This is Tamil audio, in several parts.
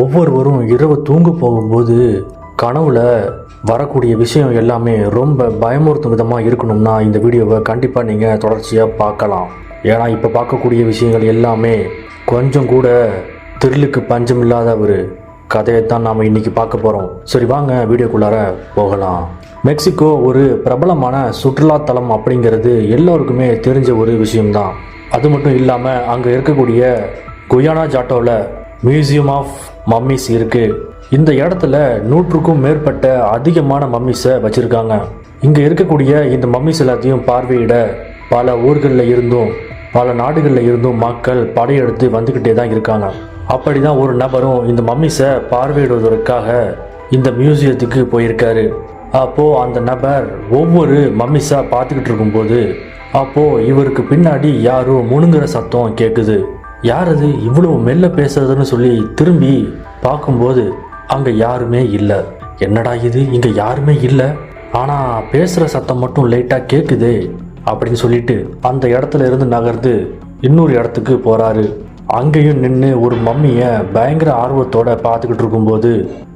ஒவ்வொருவரும் இரவு தூங்க போகும்போது கனவுல வரக்கூடிய விஷயம் எல்லாமே ரொம்ப பயமுறுத்தும் விதமாக இருக்கணும்னா இந்த வீடியோவை கண்டிப்பாக நீங்கள் தொடர்ச்சியாக பார்க்கலாம். ஏன்னா இப்போ பார்க்கக்கூடிய விஷயங்கள் எல்லாமே கொஞ்சம் கூட திரிலுக்கு பஞ்சம் இல்லாத ஒரு கதையை தான் நாம் இன்னைக்கு பார்க்க போகிறோம் சரி வாங்க வீடியோக்குள்ளார போகலாம். மெக்சிகோ ஒரு பிரபலமான சுற்றுலாத்தலம் அப்படிங்கிறது எல்லோருக்குமே தெரிஞ்ச ஒரு விஷயம்தான். அது மட்டும் இல்லாமல் அங்கே இருக்கக்கூடிய குயானா ஜாட்டோவில் மியூசியம் ஆஃப் மம்மிஸ் இருக்கு. இந்த இடத்துல நூற்றுக்கும் மேற்பட்ட அதிகமான மம்மிஸை வச்சிருக்காங்க. இங்கே இருக்கக்கூடிய இந்த மம்மிஸ் எல்லாத்தையும் பார்வையிட பல ஊர்களில் இருந்தும் பல நாடுகளில் இருந்தும் மக்கள் படையெடுத்து வந்துக்கிட்டே தான் இருக்காங்க. அப்படி தான் ஒரு நபரும் இந்த மம்மிஸை பார்வையிடுவதற்காக இந்த மியூசியத்துக்கு போயிருக்காரு. அப்போது அந்த நபர் ஒவ்வொரு மம்மிஸாக பார்த்துக்கிட்டு இருக்கும்போது அப்போது இவருக்கு பின்னாடி யாரோ முணுங்குற சத்தம் கேட்குது யார் அது? இவ்வளவு மெல்ல பேசுறதுன்னு சொல்லி திரும்பி பார்க்கும்போது அங்கே யாருமே இல்லை. என்னடா இது? இங்கே யாருமே இல்லை. ஆனால் பேசுகிற சத்தம் மட்டும் லைட்டாக கேட்குதே அப்படின்னு சொல்லிட்டு அந்த இடத்துல இருந்து நகர்ந்து இன்னொரு இடத்துக்கு போகிறாரு அங்கேயும் நின்று ஒரு மம்மியை பயங்கர ஆர்வத்தோட பார்த்துக்கிட்டு இருக்கும்போது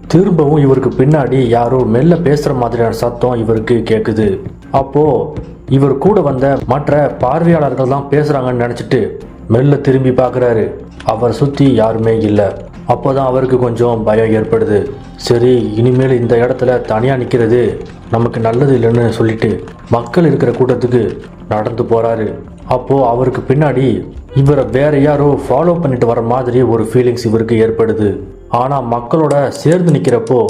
திரும்பவும் இவருக்கு பின்னாடி யாரோ மெல்ல பேசுகிற மாதிரியான சத்தம் இவருக்கு கேட்குது அப்போது இவர் கூட வந்த மற்ற பார்வையாளர்கள் தான் பேசுகிறாங்கன்னு நினச்சிட்டு மெல்ல திரும்பி பார்க்குறாரு. அவர் சுற்றி யாருமே இல்லை. அப்போ தான் அவருக்கு கொஞ்சம் பயம் ஏற்படுது. சரி இனிமேல் இந்த இடத்துல தனியாக நிற்கிறது நமக்கு நல்லது இல்லைன்னு சொல்லிட்டு மக்கள் இருக்கிற கூட்டத்துக்கு நடந்து போகிறாரு அப்போது அவருக்கு பின்னாடி இவரை வேற யாரோ ஃபாலோ பண்ணிட்டு வர மாதிரி ஒரு ஃபீலிங்ஸ் இவருக்கு ஏற்படுது. ஆனால் மக்களோட சேர்ந்து நிற்கிறப்போ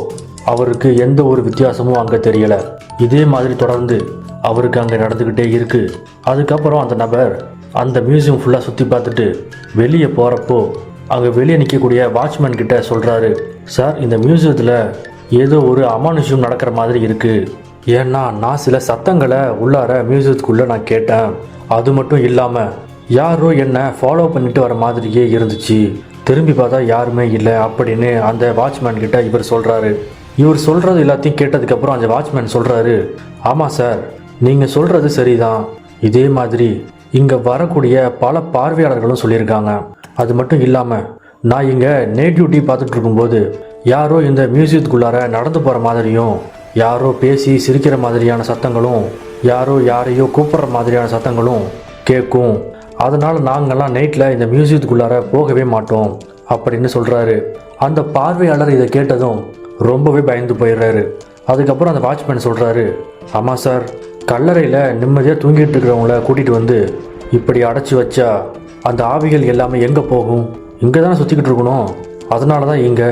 அவருக்கு எந்த ஒரு வித்தியாசமும் அங்கே தெரியலை. இதே மாதிரி தொடர்ந்து அவருக்கு அங்கே நடந்துக்கிட்டே இருக்குது அதுக்கப்புறம் அந்த நபர் அந்த மியூசியம் ஃபுல்லாக சுற்றி பார்த்துட்டு வெளியே போகிறப்போ அங்கே வெளியே நிற்கக்கூடிய வாட்ச்மேன் கிட்ட சொல்கிறாரு சார் இந்த மியூசியத்தில் ஏதோ ஒரு அமானுஷ்யம் நடக்கிற மாதிரி இருக்குது ஏன்னா நான் சில சத்தங்களை உள்ளார மியூசியத்துக்குள்ளே நான் கேட்டேன். அது மட்டும் இல்லாமல் யாரோ என்னை ஃபாலோ பண்ணிட்டு வர மாதிரியே இருந்துச்சு. திரும்பி பார்த்தா யாருமே இல்லை அப்படின்னு அந்த வாட்ச்மேன் கிட்ட இவர் சொல்கிறாரு இவர் சொல்கிறது எல்லாத்தையும் கேட்டதுக்கப்புறம் அந்த வாட்ச்மேன் சொல்கிறாரு ஆமாம் சார் நீங்கள் சொல்கிறது சரிதான். இதே மாதிரி இங்கே வரக்கூடிய பல பார்வையாளர்களும் சொல்லியிருக்காங்க. அது மட்டும் இல்லாமல் நான் இங்கே நைட் டியூட்டி பார்த்துட்டு இருக்கும்போது யாரோ இந்த மியூசியத்துக்குள்ளார நடந்து போகிற மாதிரியும் யாரோ பேசி சிரிக்கிற மாதிரியான சத்தங்களும் யாரோ யாரையோ கூப்பிட்ற மாதிரியான சத்தங்களும் கேட்கும். அதனால் நாங்கள்லாம் நைட்டில் இந்த மியூசியத்துக்குள்ளார போகவே மாட்டோம் அப்படின்னு சொல்கிறாரு அந்த பார்வையாளர் இதை கேட்டதும் ரொம்பவே பயந்து போயிடுறாரு. அதுக்கப்புறம் அந்த வாட்ச்மேன் சொல்கிறாரு ஆமாம் சார் கல்லறையில் நிம்மதியாக தூங்கிட்டு இருக்கிறவங்கள கூட்டிகிட்டு வந்து இப்படி அடைச்சி வச்சா அந்த ஆவிகள் எல்லாமே எங்கே போகும்? இங்கே தானே சுற்றிக்கிட்டு இருக்கணும். அதனால தான் இங்கே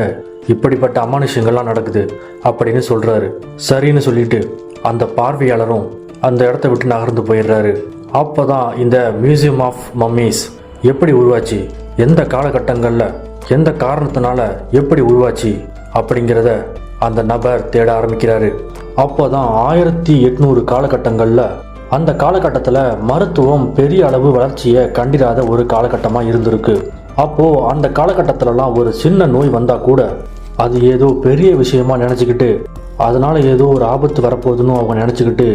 இப்படிப்பட்ட அமானுஷங்கள்லாம் நடக்குது அப்படின்னு சொல்கிறாரு சரின்னு சொல்லிட்டு அந்த பார்வையாளரும் அந்த இடத்த விட்டு நகர்ந்து போயிடுறாரு. அப்போ தான் இந்த மியூசியம் ஆஃப் மம்மீஸ் எப்படி உருவாச்சு? எந்த காலகட்டங்களில் எந்த காரணத்தினால எப்படி உருவாச்சு? அப்படிங்கிறத அந்த நபர் தேட ஆரம்பிக்கிறாரு. அப்போ தான் ஆயிரத்தி எட்நூறு காலகட்டங்களில் அந்த காலகட்டத்தில் மருத்துவம் பெரிய அளவு வளர்ச்சியை கண்டிராத ஒரு காலகட்டமாக இருந்திருக்கு. அப்போது அந்த காலகட்டத்திலலாம் ஒரு சின்ன நோய் வந்தால் கூட அது ஏதோ பெரிய விஷயமா நினச்சிக்கிட்டு அதனால் ஏதோ ஒரு ஆபத்து வரப்போகுதுன்னு அவங்க நினச்சிக்கிட்டு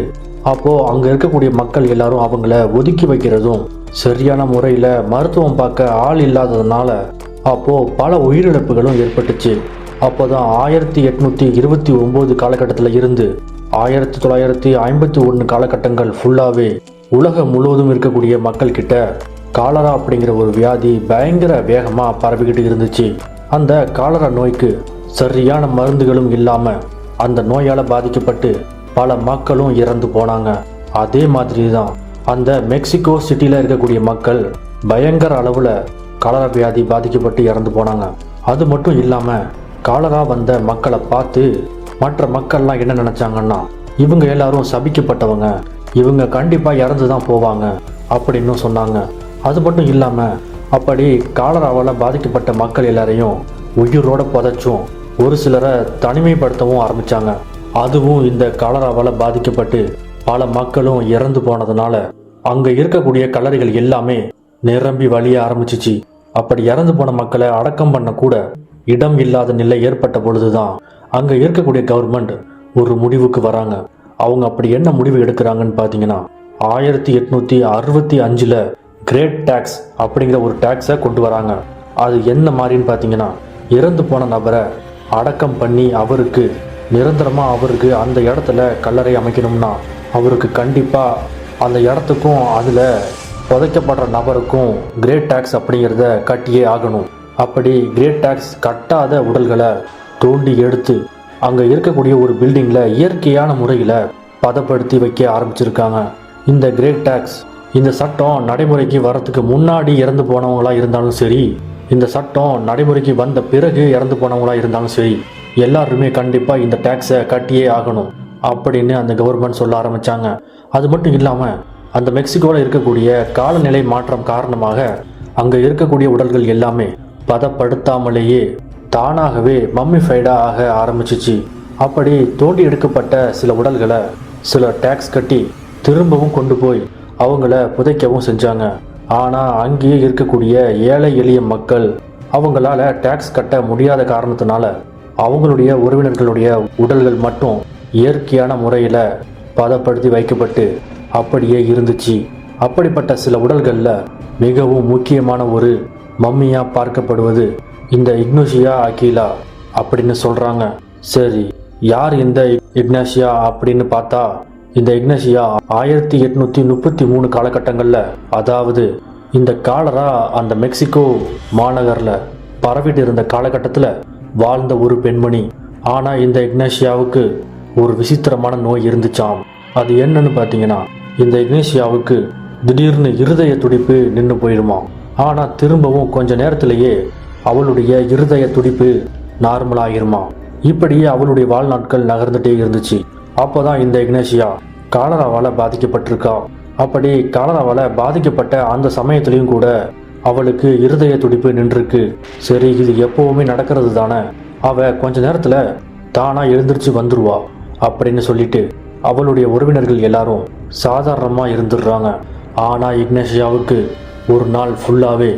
அப்போது அங்கே இருக்கக்கூடிய மக்கள் எல்லாரும் அவங்கள ஒதுக்கி வைக்கிறதும் சரியான முறையில் மருத்துவம் பார்க்க ஆள் இல்லாததுனால அப்போது பல உயிரிழப்புகளும் ஏற்பட்டுச்சு. அப்போ தான் ஆயிரத்தி எட்நூற்றி இருபத்தி ஒம்பது காலகட்டத்தில் இருந்து ஆயிரத்தி தொள்ளாயிரத்தி ஐம்பத்தி ஒன்று காலகட்டங்கள் ஃபுல்லாகவே உலகம் முழுவதும் இருக்கக்கூடிய மக்கள் கிட்ட காலரா அப்படிங்கிற ஒரு வியாதி பயங்கர வேகமாக பரவிக்கிட்டு இருந்துச்சு. அந்த காலரா நோய்க்கு சரியான மருந்துகளும் இல்லாமல் அந்த நோயால் பாதிக்கப்பட்டு பல மக்களும் இறந்து போனாங்க. அதே மாதிரி தான் அந்த மெக்சிகோ சிட்டியில் இருக்கக்கூடிய மக்கள் பயங்கர அளவில் காலரா வியாதி பாதிக்கப்பட்டு இறந்து போனாங்க. அது மட்டும் இல்லாமல் காலரா வந்த மக்களை பார்த்து மற்ற மக்கள்லாம் என்ன நினச்சாங்கன்னா இவங்க எல்லாரும் சபிக்கப்பட்டவங்க இவங்க கண்டிப்பாக இறந்து தான் போவாங்க அப்படின்னு சொன்னாங்க. அது மட்டும் இல்லாமல் அப்படி காலராவால் பாதிக்கப்பட்ட மக்கள் எல்லாரையும் உயிரோட புதைச்சும் ஒரு சிலரை தனிமைப்படுத்தவும் ஆரம்பித்தாங்க அதுவும் இந்த காலராவால் பாதிக்கப்பட்டு பல மக்களும் இறந்து போனதுனால அங்கே இருக்கக்கூடிய கல்லறைகள் எல்லாமே நிரம்பி வழிய ஆரம்பிச்சிச்சு. அப்படி இறந்து போன மக்களை அடக்கம் பண்ண கூட இடம் இல்லாத நிலை ஏற்பட்ட பொழுதுதான் அங்கே இருக்கக்கூடிய கவர்மெண்ட் ஒரு முடிவுக்கு வராங்க. அவங்க அப்படி என்ன முடிவு எடுக்கிறாங்கன்னு பார்த்தீங்கன்னா ஆயிரத்தி எட்நூத்தி அறுபத்தி அஞ்சுல கிரேட் டேக்ஸ் அப்படிங்கிற ஒரு டேக்ஸை கொண்டு வராங்க. அது என்ன மாதிரின்னு பார்த்தீங்கன்னா இறந்து போன நபரை அடக்கம் பண்ணி அவருக்கு நிரந்தரமாக அவருக்கு அந்த இடத்துல கல்லறை அமைக்கணும்னா அவருக்கு கண்டிப்பாக அந்த இடத்துக்கும் அதில் புதைக்கப்படுற நபருக்கும் கிரேட் டேக்ஸ் அப்படிங்கிறத கட்டியே ஆகணும். அப்படி கிரேட் டேக்ஸ் கட்டாத உடல்களை தோண்டி எடுத்து அங்கே இருக்கக்கூடிய ஒரு பில்டிங்கில் இயற்கையான முறையில் பதப்படுத்தி வைக்க ஆரம்பிச்சிருக்காங்க. இந்த கிரேட் டேக்ஸ் இந்த சட்டம் நடைமுறைக்கு வரத்துக்கு முன்னாடி இறந்து போனவங்களாக இருந்தாலும் சரி இந்த சட்டம் நடைமுறைக்கு வந்த பிறகு இறந்து போனவங்களா இருந்தாலும் சரி எல்லாருமே கண்டிப்பாக இந்த டேக்ஸை கட்டியே ஆகணும் அப்படின்னு அந்த கவர்மெண்ட் சொல்ல ஆரம்பிச்சாங்க. அது மட்டும் இல்லாமல் அந்த மெக்சிகோவில் இருக்கக்கூடிய காலநிலை மாற்றம் காரணமாக அங்கே இருக்கக்கூடிய உடல்கள் எல்லாமே பதப்படுத்தாமலேயே தானாகவே மம்மிஃபைடாக ஆக ஆரம்பிச்சிச்சு. அப்படி தோண்டி எடுக்கப்பட்ட சில உடல்களை சில டேக்ஸ் கட்டி திரும்பவும் கொண்டு போய் அவங்கள புதைக்கவும் செஞ்சாங்க. ஆனால் அங்கேயே இருக்கக்கூடிய ஏழை எளிய மக்கள் அவங்களால டேக்ஸ் கட்ட முடியாத காரணத்தினால அவங்களுடைய உறவினர்களுடைய உடல்கள் மட்டும் இயற்கையான முறையில் பதப்படுத்தி வைக்கப்பட்டு அப்படியே இருந்துச்சு. அப்படிப்பட்ட சில உடல்களில் மிகவும் முக்கியமான ஒரு மம்மியாக பார்க்கப்படுவது இந்த இக்னோஷியா அகீலா அப்படின்னு சொல்கிறாங்க சரி யார் இந்த இக்னாஷியா அப்படின்னு பார்த்தா இந்த இக்னேஷியா ஆயிரத்தி எட்நூத்தி முப்பத்தி மூணு காலகட்டங்களில் அதாவது இந்த காலரா அந்த மெக்சிகோ மாநகரில் பரவிட்டு இருந்த காலகட்டத்தில் வாழ்ந்த ஒரு பெண்மணி. ஆனால் இந்த இக்னேஷியாவுக்கு ஒரு விசித்திரமான நோய் இருந்துச்சாம். அது என்னன்னு பார்த்தீங்கன்னா இந்த இக்னேஷியாவுக்கு திடீர்னு இருதய துடிப்பு நின்று போயிடுமா ஆனால் திரும்பவும் கொஞ்ச நேரத்திலேயே அவளுடைய இருதய துடிப்பு நார்மலாகிருமா இப்படியே அவளுடைய வாழ்நாட்கள் நகர்ந்துட்டே இருந்துச்சு. அப்போதான் இந்த இக்னேஷியா காலராவால் பாதிக்கப்பட்டிருக்கா. அப்படி காலராவால் பாதிக்கப்பட்ட அந்த சமயத்திலையும் கூட அவளுக்கு இருதய துடிப்பு நின்றுருக்கு. சரி இது எப்போவுமே நடக்கிறது தானே அவ கொஞ்ச நேரத்தில் தானாக எழுந்திருச்சு வந்துருவா அப்படின்னு சொல்லிட்டு அவளுடைய உறவினர்கள் எல்லாரும் சாதாரணமாக இருந்துடுறாங்க. ஆனால் இக்னேஷியாவுக்கு ஒரு நாள் ஃபுல்லாகவே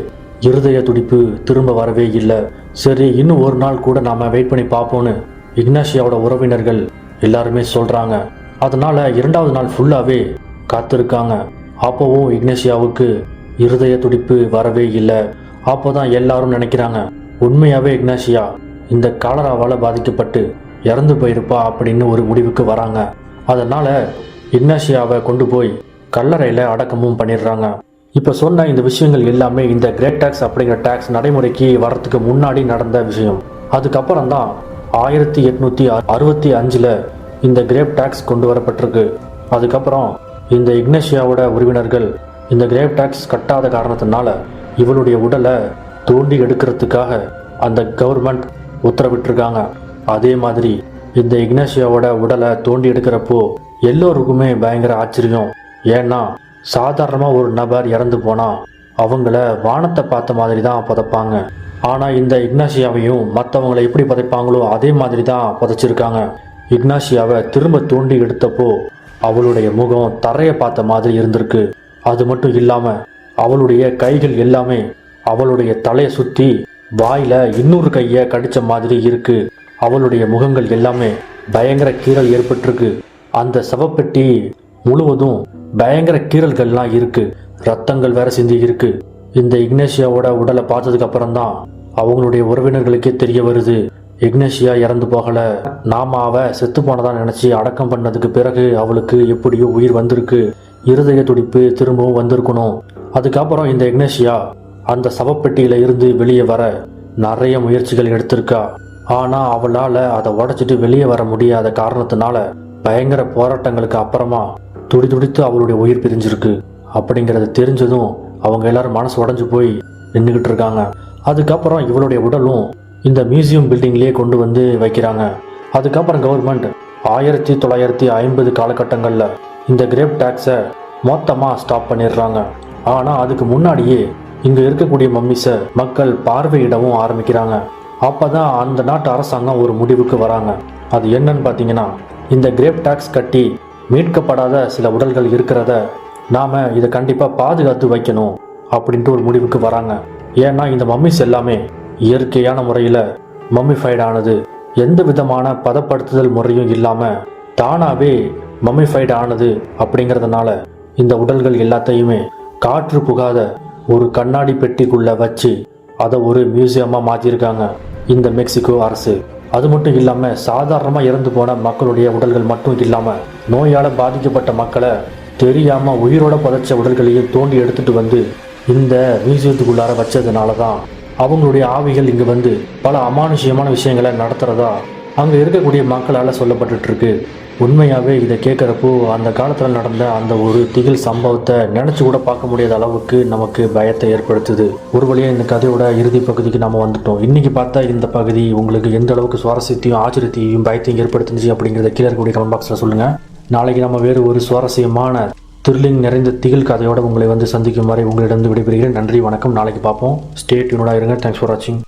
இருதய துடிப்பு திரும்ப வரவே இல்லை. சரி இன்னும் ஒரு நாள் கூட நாம் வெயிட் பண்ணி பார்ப்போன்னு இக்னாஷியாவோட உறவினர்கள் எல்லாருமே சொல்கிறாங்க அதனால் இரண்டாவது நாள் ஃபுல்லாகவே காத்திருக்காங்க. அப்போவும் இக்னேஷியாவுக்கு இருதய துடிப்பு வரவே இல்லை. அப்போ தான் எல்லாரும் நினைக்கிறாங்க உண்மையாகவே இக்னாஷியா இந்த காலராவால் பாதிக்கப்பட்டு இறந்து போயிருப்பா அப்படின்னு ஒரு முடிவுக்கு வராங்க. அதனால் இக்னாஷியாவை கொண்டு போய் கல்லறையில் அடக்கமும் பண்ணிடுறாங்க. இப்போ சொன்ன இந்த விஷயங்கள் எல்லாமே இந்த கிரேட் டேக்ஸ் அப்படிங்கிற டேக்ஸ் நடைமுறைக்கு வர்றதுக்கு முன்னாடி நடந்த விஷயம். அதுக்கப்புறம் தான் ஆயிரத்தி எட்நூத்தி அறுபத்தி அஞ்சில் இந்த கிரேப் டேக்ஸ் கொண்டு வரப்பட்டிருக்கு. அதுக்கப்புறம் இந்த இக்னேஷியாவோட உறவினர்கள் இந்த கிரேப் டேக்ஸ் கட்டாத காரணத்தினால இவளுடைய உடலை தோண்டி எடுக்கிறதுக்காக அந்த கவர்மெண்ட் உத்தரவிட்டிருக்காங்க. அதே மாதிரி இந்த இக்னேஷியாவோட உடலை தோண்டி எடுக்கிறப்போ எல்லோருக்குமே பயங்கர ஆச்சரியம். ஏன்னா சாதாரணமாக ஒரு நபர் இறந்து போனால் அவங்கள வானத்தை பார்த்த மாதிரி தான் புதைப்பாங்க. ஆனால் இந்த இக்னாசியாவையும் மற்றவங்களை எப்படி புதைப்பாங்களோ அதே மாதிரி தான் புதைச்சிருக்காங்க. இக்னாஷியாவை திரும்ப தோண்டி எடுத்தப்போ அவளுடைய முகம் தரையை பார்த்த மாதிரி இருந்திருக்கு. அது மட்டும் இல்லாமல் அவளுடைய கைகள் எல்லாமே அவளுடைய தலையை சுற்றி வாயில் இன்னொரு கையை கடித்த மாதிரி இருக்கு. அவளுடைய முகங்கள் எல்லாமே பயங்கர கீறல் ஏற்பட்டிருக்கு. அந்த சவப்பெட்டி முழுவதும் பயங்கர கீறல்கள்லாம் இருக்கு. ரத்தங்கள் வேற சிந்தி இருக்கு. இந்த இக்னேஷியாவோட உடலை பார்த்ததுக்கு அப்புறம் தான் அவங்களுடைய உறவினர்களுக்கே தெரிய வருது. இக்னேஷியா இறந்து போகல. நாம அவ செத்து போனதா நினைச்சு அடக்கம் பண்ணதுக்கு பிறகு அவளுக்கு எப்படியோ உயிர் வந்திருக்கு. இருதய துடிப்பு திரும்பவும் வந்திருக்கணும். அதுக்கப்புறம் இந்த இக்னேஷியா அந்த சவப்பெட்டியில இருந்து வெளியே வர நிறைய முயற்சிகள் எடுத்திருக்கா. ஆனா அவளால அதை உடைச்சிட்டு வெளியே வர முடியாத காரணத்தினால பயங்கர போராட்டங்களுக்கு அப்புறமா துடி துடித்து அவளுடைய உயிர் பிரிஞ்சிருக்கு. அப்படிங்கிறது தெரிஞ்சதும் அவங்க எல்லாரும் மனசு உடஞ்சு போய் நின்றுக்கிட்டு இருக்காங்க. அதுக்கப்புறம் இவளுடைய உடலும் இந்த மியூசியம் பில்டிங்லேயே கொண்டு வந்து வைக்கிறாங்க. அதுக்கப்புறம் கவர்மெண்ட் ஆயிரத்தி தொள்ளாயிரத்தி ஐம்பது காலகட்டங்களில் இந்த கிரேப் டேக்ஸை மொத்தமாக ஸ்டாப் பண்ணிடுறாங்க. ஆனால் அதுக்கு முன்னாடியே இங்கே இருக்கக்கூடிய மம்மிஸை மக்கள் பார்வையிடவும் ஆரம்பிக்கிறாங்க. அப்போ தான் அந்த நாட்டு அரசாங்கம் ஒரு முடிவுக்கு வராங்க. அது என்னன்னு பார்த்தீங்கன்னா இந்த கிரேப் டேக்ஸ் கட்டி மீட்கப்படாத சில உடல்கள் இருக்கிறத நாம் இதை கண்டிப்பாக பாதுகாத்து வைக்கணும் அப்படின்ட்டு ஒரு முடிவுக்கு வராங்க. ஏன்னா இந்த மம்மிஸ் எல்லாமே இயற்கையான முறையில் மம்மிஃபைட் ஆனது. எந்த விதமான பதப்படுத்துதல் முறையும் இல்லாமல் தானாகவே மம்மிஃபைட் ஆனது அப்படிங்கிறதுனால இந்த உடல்கள் எல்லாத்தையுமே காற்று புகாத ஒரு கண்ணாடி பெட்டிக்குள்ளே வச்சு அதை ஒரு மியூசியமாக மாற்றிருக்காங்க இந்த மெக்சிகோ அரசு. அது மட்டும் இல்லாமல் சாதாரணமாக இறந்து போன மக்களுடைய உடல்கள் மட்டும் இல்லாமல் நோயால் பாதிக்கப்பட்ட மக்களை தெரியாமல் உயிரோட புதைச்ச உடல்களையும் தோண்டி எடுத்துட்டு வந்து இந்த மியூசியத்துக்குள்ளார வச்சதுனால தான் அவங்களுடைய ஆவிகள் இங்கே வந்து பல அமானுஷ்யமான விஷயங்களை நடத்துகிறதா அங்கே இருக்கக்கூடிய மக்களால் சொல்லப்பட்டுருக்கு உண்மையாகவே இதை கேட்குறப்போ அந்த காலத்தில் நடந்த அந்த ஒரு திகில் சம்பவத்தை நினச்சி கூட பார்க்க முடியாத அளவுக்கு நமக்கு பயத்தை ஏற்படுத்துது. ஒரு வழியாக இந்த கதையோட இறுதி பகுதிக்கு நம்ம வந்துட்டோம். இன்றைக்கி பார்த்தா இந்த பகுதி உங்களுக்கு எந்த அளவுக்கு சுவாரஸ்யத்தையும் ஆச்சரியத்தையும் பயத்தையும் ஏற்படுத்துச்சு அப்படிங்கிறத கீழே இருக்கக்கூடிய கமெண்ட் பாக்ஸில் சொல்லுங்கள் நாளைக்கு நம்ம வேறு ஒரு சுவாரஸ்யமான த்ரில்லிங் நிறைந்த திகில் கதையோடு உங்களை வந்து சந்திக்கும் வரை உங்களிடம் விடைபெறுகிறேன். நன்றி வணக்கம். நாளைக்கு பார்ப்போம். ஸ்டேட் யூனோட இருங்க. தேங்க்ஸ் ஃபார் வாட்சிங்